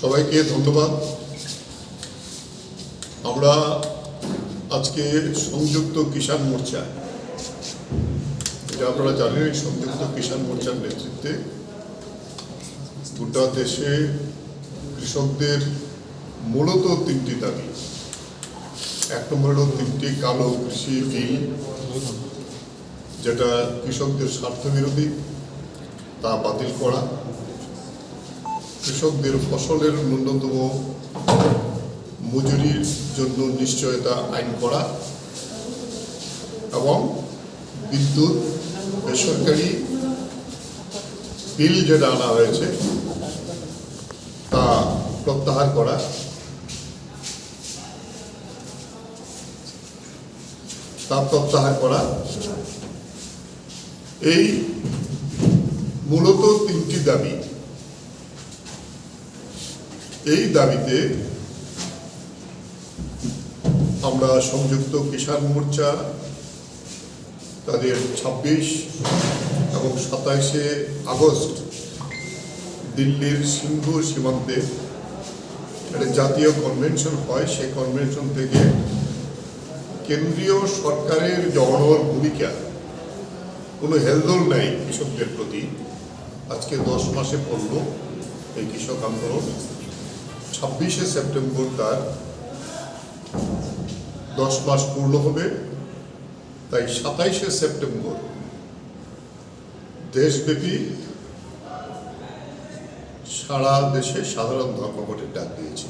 সবাইকে ধন্যবাদ। আমরা আজকে সংযুক্ত কিষাণ মোর্চা, এটা আপনারা জানেন, এই সংযুক্ত কিষাণ মোর্চার নেতৃত্বে গোটা দেশে কৃষকদের মূলত তিনটি দাবি। এক নম্বর হলো তিনটি কালো কৃষি বিল, যেটা কৃষকদের স্বার্থ বিরোধী তা বাতিল করা। কৃষকদের ফসলের ন্যূনতম মজুরির জন্য নিশ্চয়তা আইন করা এবং বিদ্যুৎ, বেসরকারি বিল যেটা আনা হয়েছে, তা প্রত্যাহার করা। তা প্রত্যাহার করা। এই মূলত তিনটি দাবি। এই দাবিতে আমরা সংযুক্ত কিষাণ মোর্চা তাদের ছাব্বিশ এবং সাতাইশে আগস্ট দিল্লির সিংহ সীমান্তে একটা জাতীয় কনভেনশন হয়। সেই কনভেনশন থেকে কেন্দ্রীয় সরকারের জড়ানোর ভূমিকা, কোনো হেলদোল নাই কৃষকদের প্রতি। আজকে দশ মাসে পড়ল এই কৃষক আন্দোলন। ছাব্বিশে সেপ্টেম্বর তার দশ মাস পূর্ণ হবে। তাই সাতাইশে সেপ্টেম্বর দেশব্যাপী সারা দেশে সাধারণ ধর্মঘটের ডাক দিয়েছে।